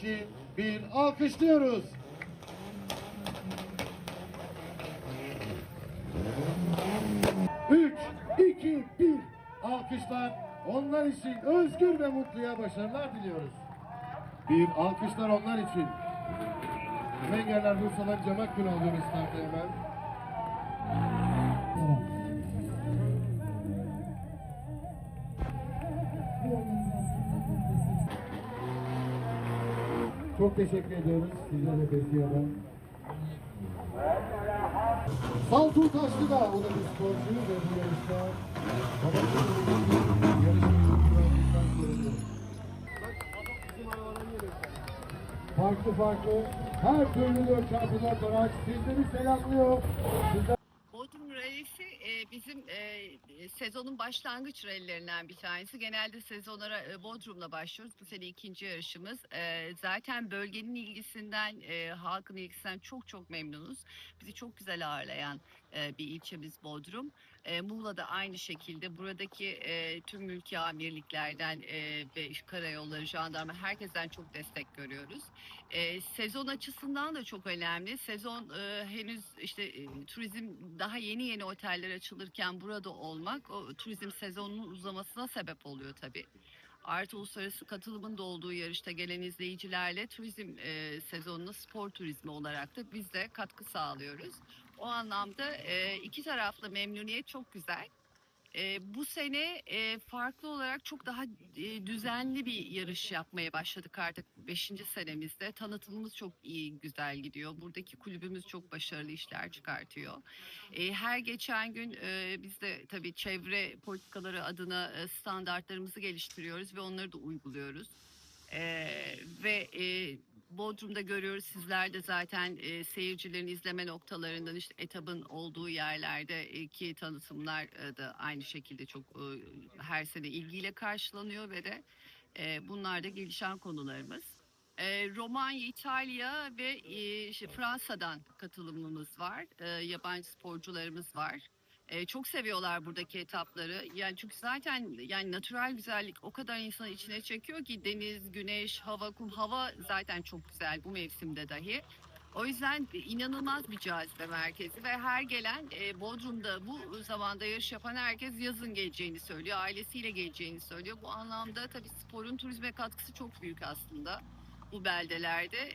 2, 1. Alkışlıyoruz. Üç, iki, bir. Alkışlar onlar için özgür ve mutluya başarılar diliyoruz. Bir alkışlar onlar için. Mengerler Bursa'lar Cemak Günü oluyoruz startta hemen. Çok teşekkür ediyoruz sizlere Besiye'den. Saltu Taşlı da o da bir sporcu ve bu yarışta. Farklı farklı her türlü 4 çarpı 4 araç sizleri selamlıyor. Sizler Rally'si e, bizim e, sezonun başlangıç rallilerinden bir tanesi. Genelde sezonlara e, Bodrum'la başlıyoruz. Bu sene ikinci yarışımız. E, zaten bölgenin ilgisinden, e, halkın ilgisinden çok çok memnunuz. Bizi çok güzel ağırlayan e, bir ilçemiz Bodrum. E, Muğla da aynı şekilde buradaki e, tüm mülki amirliklerden e, ve karayolları, jandarma herkesten çok destek görüyoruz. E, sezon açısından da çok önemli. Sezon e, henüz işte e, turizm daha yeni yeni oteller açılırken burada olmak o turizm sezonunun uzamasına sebep oluyor tabii. Artı uluslararası katılımın da olduğu yarışta gelen izleyicilerle turizm e, sezonuna spor turizmi olarak da biz de katkı sağlıyoruz. O anlamda e, iki taraflı memnuniyet çok güzel. E, bu sene e, farklı olarak çok daha e, düzenli bir yarış yapmaya başladık artık 5. senemizde. Tanıtımımız çok iyi, güzel gidiyor. Buradaki kulübümüz çok başarılı işler çıkartıyor. E, her geçen gün e, biz de tabii çevre politikaları adına e, standartlarımızı geliştiriyoruz ve onları da uyguluyoruz. E, ve e, Bodrum'da görüyoruz sizler de zaten e, seyircilerin izleme noktalarından işte etabın olduğu yerlerdeki tanıtımlar e, da aynı şekilde çok e, her sene ilgiyle karşılanıyor ve de e, bunlar da gelişen konularımız. E, Romanya, İtalya ve e, Fransa'dan katılımımız var. E, yabancı sporcularımız var. E, çok seviyorlar buradaki etapları. Yani çünkü zaten yani natural güzellik o kadar insanı içine çekiyor ki deniz, güneş, hava, kum, hava zaten çok güzel bu mevsimde dahi. O yüzden inanılmaz bir cazibe merkezi ve her gelen e, Bodrum'da bu zamanda yarış yapan herkes yazın geleceğini söylüyor, ailesiyle geleceğini söylüyor. Bu anlamda tabii sporun turizme katkısı çok büyük aslında bu beldelerde.